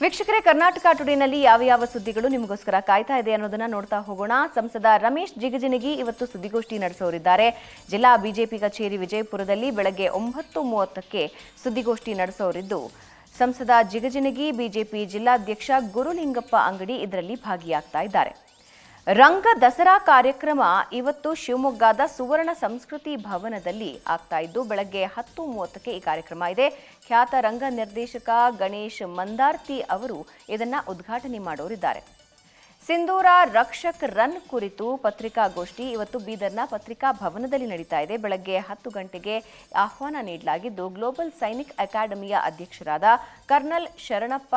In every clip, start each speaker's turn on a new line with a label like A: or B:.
A: ವೀಕ್ಷಕರೇ, ಕರ್ನಾಟಕ ಟುಡೇನಲ್ಲಿ ಯಾವ ಯಾವ ಸುದ್ದಿಗಳು ನಿಮಗೋಸ್ಕರ ಕಾಯ್ತಾ ಇದೆ ಅನ್ನೋದನ್ನ ನೋಡ್ತಾ ಹೋಗೋಣ. ಸಂಸದ ರಮೇಶ್ ಜಿಗಜಿಣಗಿ ಇವತ್ತು ಸುದ್ದಿಗೋಷ್ಠಿ ನಡೆಸೋರಿದ್ದಾರೆ. ಜಿಲ್ಲಾ ಬಿಜೆಪಿ ಕಚೇರಿ ವಿಜಯಪುರದಲ್ಲಿ ಬೆಳಗ್ಗೆ ಒಂಬತ್ತು ಮೂವತ್ತಕ್ಕೆ ಸುದ್ದಿಗೋಷ್ಠಿ ನಡೆಸೋರಿದ್ದು. ಸಂಸದ ಜಿಗಜಿಣಗಿ ಬಿಜೆಪಿ ಜಿಲ್ಲಾಧ್ಯಕ್ಷ ಗುರುಲಿಂಗಪ್ಪ ಅಂಗಡಿ ಇದರಲ್ಲಿ ಭಾಗಿಯಾಗ್ತಾ ಇದ್ದಾರೆ. ರಂಗ ದಸರಾ ಕಾರ್ಯಕ್ರಮ ಇವತ್ತು ಶಿವಮೊಗ್ಗದ ಸುವರ್ಣ ಸಂಸ್ಕೃತಿ ಭವನದಲ್ಲಿ ಆಗ್ತಾ ಇದ್ದು, ಬೆಳಗ್ಗೆ ಹತ್ತು ಮೂವತ್ತಕ್ಕೆ ಈ ಕಾರ್ಯಕ್ರಮ ಇದೆ. ಖ್ಯಾತ ರಂಗ ನಿರ್ದೇಶಕ ಗಣೇಶ್ ಮಂದಾರ್ತಿ ಅವರು ಇದನ್ನ ಉದ್ಘಾಟನೆ ಮಾಡೋರಿದ್ದಾರೆ. ಸಿಂಧೂರ ರಕ್ಷಕ್ ರನ್ ಕುರಿತು ಪತ್ರಿಕಾಗೋಷ್ಠಿ ಇವತ್ತು ಬೀದರ್ನ ಪತ್ರಿಕಾ ಭವನದಲ್ಲಿ ನಡೀತಾ ಇದೆ. ಬೆಳಗ್ಗೆ ಹತ್ತು ಗಂಟೆಗೆ ಆಹ್ವಾನ ನೀಡಲಾಗಿದ್ದು, ಗ್ಲೋಬಲ್ ಸೈನಿಕ್ ಅಕಾಡೆಮಿಯ ಅಧ್ಯಕ್ಷರಾದ ಕರ್ನಲ್ ಶರಣಪ್ಪ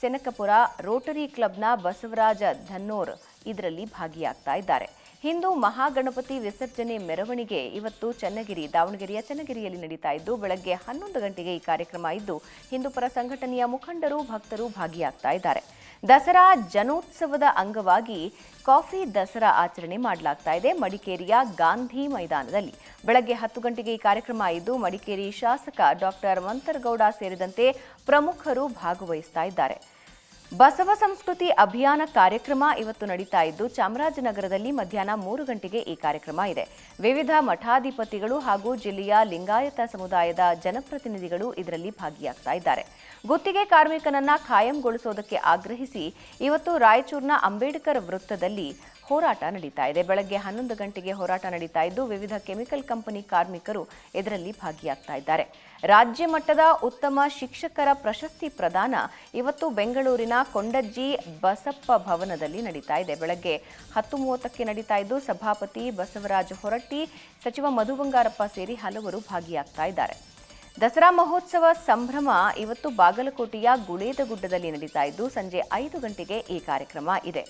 A: ಸೆನಕಪುರ ರೋಟರಿ ಕ್ಲಬ್ನ ಬಸವರಾಜ ಧನ್ನೋರ್ ಇದರಲ್ಲಿ ಭಾಗಿಯಾಗ್ತಾ ಇದ್ದಾರೆ. ಹಿಂದೂ ಮಹಾಗಣಪತಿ ವಿಸರ್ಜನೆ ಮೆರವಣಿಗೆ ಇವತ್ತು ಚನ್ನಗಿರಿ, ದಾವಣಗೆರೆಯ ಚನ್ನಗಿರಿಯಲ್ಲಿ ನಡೀತಾ ಇದ್ದು, ಬೆಳಗ್ಗೆ ಹನ್ನೊಂದು ಗಂಟೆಗೆ ಈ ಕಾರ್ಯಕ್ರಮ ಇದ್ದು ಹಿಂದೂಪರ ಸಂಘಟನೆಯ ಮುಖಂಡರು, ಭಕ್ತರು ಭಾಗಿಯಾಗ್ತಾ ಇದ್ದಾರೆ. ದಸರಾ ಜನೋತ್ಸವದ ಅಂಗವಾಗಿ ಕಾಫಿ ದಸರಾ ಆಚರಣೆ ಮಾಡಲಾಗ್ತಾ ಇದೆ. ಮಡಿಕೇರಿಯ ಗಾಂಧಿ ಮೈದಾನದಲ್ಲಿ ಬೆಳಗ್ಗೆ ಹತ್ತು ಗಂಟೆಗೆ ಈ ಕಾರ್ಯಕ್ರಮ ಇದ್ದು, ಮಡಿಕೇರಿ ಶಾಸಕ ಡಾಕ್ಟರ್ ಮಂತರ್ಗೌಡ ಸೇರಿದಂತೆ ಪ್ರಮುಖರು ಭಾಗವಹಿಸ್ತಾ ಇದ್ದಾರೆ. ಬಸವ ಸಂಸ್ಕೃತಿ ಅಭಿಯಾನ ಕಾರ್ಯಕ್ರಮ ಇವತ್ತು ನಡೀತಾ ಇದ್ದು, ಚಾಮರಾಜನಗರದಲ್ಲಿ ಮಧ್ಯಾಹ್ನ ಮೂರು ಗಂಟೆಗೆ ಈ ಕಾರ್ಯಕ್ರಮ ಇದೆ. ವಿವಿಧ ಮಠಾಧಿಪತಿಗಳು ಹಾಗೂ ಜಿಲ್ಲೆಯ ಲಿಂಗಾಯತ ಸಮುದಾಯದ ಜನಪ್ರತಿನಿಧಿಗಳು ಇದರಲ್ಲಿ ಭಾಗಿಯಾಗ್ತಾ ಇದ್ದಾರೆ. ಗುತ್ತಿಗೆ ಕಾರ್ಮಿಕನನ್ನ ಖಾಯಂಗೊಳಿಸೋದಕ್ಕೆ ಆಗ್ರಹಿಸಿ, ಇವತ್ತು ರಾಯಚೂರಿನ ಅಂಬೇಡ್ಕರ್ ವೃತ್ತದಲ್ಲಿ ಹೋರಾಟ ನಡೀತಾ ಇದೆ. ಬೆಳಗ್ಗೆ ಹನ್ನೊಂದು ಗಂಟೆಗೆ ಹೋರಾಟ ನಡೀತಾ ಇದ್ದು, ವಿವಿಧ ಕೆಮಿಕಲ್ ಕಂಪನಿ ಕಾರ್ಮಿಕರು ಇದರಲ್ಲಿ ಭಾಗಿಯಾಗ್ತಾ ಇದ್ದಾರೆ. ರಾಜ್ಯ ಮಟ್ಟದ ಉತ್ತಮ ಶಿಕ್ಷಕರ ಪ್ರಶಸ್ತಿ ಪ್ರದಾನ ಇವತ್ತು ಬೆಂಗಳೂರಿನ ಕೊಂಡಜ್ಜಿ ಬಸಪ್ಪ ಭವನದಲ್ಲಿ ನಡೀತಾ ಇದೆ. ಬೆಳಗ್ಗೆ ಹತ್ತು ಮೂವತ್ತಕ್ಕೆ ನಡೀತಾ ಇದ್ದು, ಸಭಾಪತಿ ಬಸವರಾಜ ಹೊರಟ್ಟಿ, ಸಚಿವ ಮಧು ಬಂಗಾರಪ್ಪ ಸೇರಿ ಹಲವರು ಭಾಗಿಯಾಗ್ತಾ ಇದ್ದಾರೆ. ದಸರಾ ಮಹೋತ್ಸವ ಸಂಭ್ರಮ ಇವತ್ತು ಬಾಗಲಕೋಟೆಯ ಗುಳೇದಗುಡ್ಡದಲ್ಲಿ ನಡೀತಾ ಇದ್ದು, ಸಂಜೆ ಐದು ಗಂಟೆಗೆ ಈ ಕಾರ್ಯಕ್ರಮ ಇದೆ.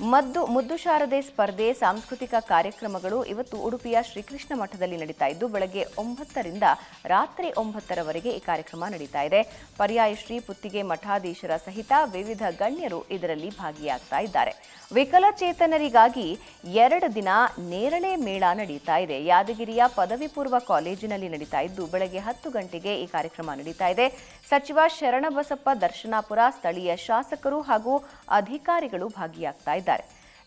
A: ಮದ್ದು ಮುದ್ದು ಶಾರದೆ ಸ್ಪರ್ಧೆ ಸಾಂಸ್ಕೃತಿಕ ಕಾರ್ಯಕ್ರಮಗಳು ಇವತ್ತು ಉಡುಪಿಯ ಶ್ರೀಕೃಷ್ಣ ಮಠದಲ್ಲಿ ನಡೀತಾ ಇದ್ದು, ಬೆಳಗ್ಗೆ ಒಂಬತ್ತರಿಂದ ರಾತ್ರಿ ಒಂಬತ್ತರವರೆಗೆ ಈ ಕಾರ್ಯಕ್ರಮ ನಡೀತಾ ಇದೆ. ಪರ್ಯಾಯ ಶ್ರೀ ಪುತ್ತಿಗೆ ಮಠಾಧೀಶರ ಸಹಿತ ವಿವಿಧ ಗಣ್ಯರು ಇದರಲ್ಲಿ ಭಾಗಿಯಾಗ್ತಾ ಇದ್ದಾರೆ. ವಿಕಲಚೇತನರಿಗಾಗಿ ಎರಡು ದಿನ ನೇರಳೆ ಮೇಳ ನಡೀತಾ ಇದೆ. ಯಾದಗಿರಿಯ ಪದವಿ ಪೂರ್ವ ಕಾಲೇಜಿನಲ್ಲಿ ನಡೀತಾ ಇದ್ದು, ಬೆಳಗ್ಗೆ ಹತ್ತು ಗಂಟೆಗೆ ಈ ಕಾರ್ಯಕ್ರಮ ನಡೀತಾ ಇದೆ. ಸಚಿವ ಶರಣಬಸಪ್ಪ ದರ್ಶನಾಪುರ ಸ್ಥಳೀಯ ಶಾಸಕರು ಹಾಗೂ ಅಧಿಕಾರಿಗಳು ಭಾಗಿಯಾಗ್ತಾ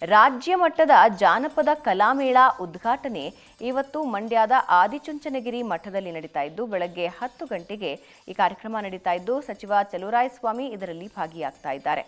A: ರಾಜ್ಯ ಮಟ್ಟದ ಜಾನಪದ ಕಲಾಮೇಳ ಉದ್ಘಾಟನೆ ಇವತ್ತು ಮಂಡ್ಯದ ಆದಿಚುಂಚನಗಿರಿ ಮಠದಲ್ಲಿ ನಡೀತಾ ಇದ್ದು, ಬೆಳಗ್ಗೆ ಹತ್ತು ಗಂಟೆಗೆ ಈ ಕಾರ್ಯಕ್ರಮ ನಡೀತಾ ಇದ್ದು, ಸಚಿವ ಚಲುರಾಯಸ್ವಾಮಿ ಇದರಲ್ಲಿ ಭಾಗಿಯಾಗ್ತಾ ಇದ್ದಾರೆ.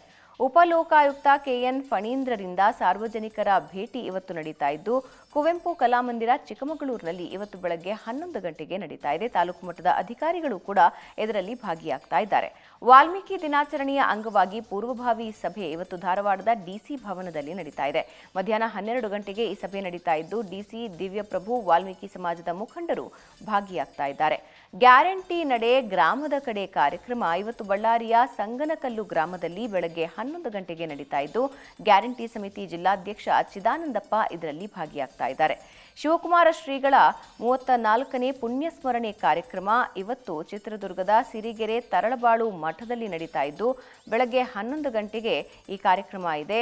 A: ಉಪಲೋಕಾಯುಕ್ತ ಕೆಎನ್ ಫಣೀಂದ್ರರಿಂದ ಸಾರ್ವಜನಿಕರ ಭೇಟಿ ಇವತ್ತು ನಡೀತಾ ಇದ್ದು, ಕುವೆಂಪು ಕಲಾಮಂದಿರ ಚಿಕ್ಕಮಗಳೂರಿನಲ್ಲಿ ಇವತ್ತು ಬೆಳಗ್ಗೆ ಹನ್ನೊಂದು ಗಂಟೆಗೆ ನಡೀತಾ ಇದೆ. ತಾಲೂಕು ಮಟ್ಟದ ಅಧಿಕಾರಿಗಳು ಕೂಡ ಇದರಲ್ಲಿ ಭಾಗಿಯಾಗ್ತಾ ಇದ್ದಾರೆ. ವಾಲ್ಮೀಕಿ ದಿನಾಚರಣೆಯ ಅಂಗವಾಗಿ ಪೂರ್ವಭಾವಿ ಸಭೆ ಇವತ್ತು ಧಾರವಾಡದ ಡಿಸಿ ಭವನದಲ್ಲಿ ನಡೀತಾ ಇದೆ. ಮಧ್ಯಾಹ್ನ ಹನ್ನೆರಡು ಗಂಟೆಗೆ ಈ ಸಭೆ ನಡೀತಾ ಇದ್ದು ಡಿಸಿ ದಿವ್ಯಪ್ರಭು, ವಾಲ್ಮೀಕಿ ಸಮಾಜದ ಮುಖಂಡರು ಭಾಗಿಯಾಗ್ತಾ ಇದ್ದಾರೆ. ಗ್ಯಾರಂಟಿ ನಡೆ ಗ್ರಾಮದ ಕಡೆ ಕಾರ್ಯಕ್ರಮ, ಇವತ್ತು ಬಳ್ಳಾರಿಯ ಸಂಗನಕಲ್ಲು ಗ್ರಾಮದಲ್ಲಿ ಬೆಳಗ್ಗೆ ಗಂಟೆಗೆ ನಡೀತಾ ಇದ್ದು, ಗ್ಯಾರಂಟಿ ಸಮಿತಿ ಜಿಲ್ಲಾಧ್ಯಕ್ಷ ಚಿದಾನಂದಪ್ಪ ಇದರಲ್ಲಿ ಭಾಗಿಯಾಗ್ತಾ ಇದ್ದಾರೆ. ಶಿವಕುಮಾರ ಶ್ರೀಗಳ ಮೂವತ್ತ ನಾಲ್ಕನೇ ಪುಣ್ಯಸ್ಮರಣೆ ಕಾರ್ಯಕ್ರಮ ಇವತ್ತು ಚಿತ್ರದುರ್ಗದ ಸಿರಿಗೆರೆ ತರಳಬಾಳು ಮಠದಲ್ಲಿ ನಡೀತಾ ಇದ್ದು, ಬೆಳಗ್ಗೆ ಹನ್ನೊಂದು ಗಂಟೆಗೆ ಈ ಕಾರ್ಯಕ್ರಮ ಇದೆ.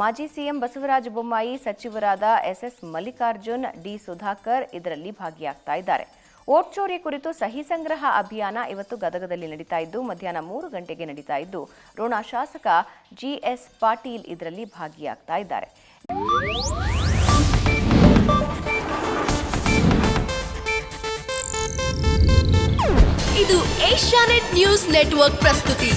A: ಮಾಜಿ ಸಿಎಂ ಬಸವರಾಜ ಬೊಮ್ಮಾಯಿ, ಸಚಿವರಾದ ಎಸ್ಎಸ್ ಮಲ್ಲಿಕಾರ್ಜುನ್, ಡಿ ಸುಧಾಕರ್ ಇದರಲ್ಲಿ ಭಾಗಿಯಾಗ್ತಾ ಇದ್ದಾರೆ. ಓಟ್ ಚೋರಿ ಕುರಿತು ಸಹಿ ಸಂಗ್ರಹ ಅಭಿಯಾನ ಇವತ್ತು ಗದಗದಲ್ಲಿ ನಡೀತಾ ಇದ್ದು, ಮಧ್ಯಾಹ್ನ ಮೂರು ಗಂಟೆಗೆ ನಡೀತಾ ಇದ್ದು, ರೋಣ ಶಾಸಕ ಜಿಎಸ್ ಪಾಟೀಲ್ ಇದರಲ್ಲಿ ಭಾಗಿಯಾಗ್ತಾ ಇದ್ದಾರೆ.
B: ಇದು ಏಷ್ಯಾನೆಟ್ ನ್ಯೂಸ್ ನೆಟ್ವರ್ಕ್ ಪ್ರಸ್ತುತಿ.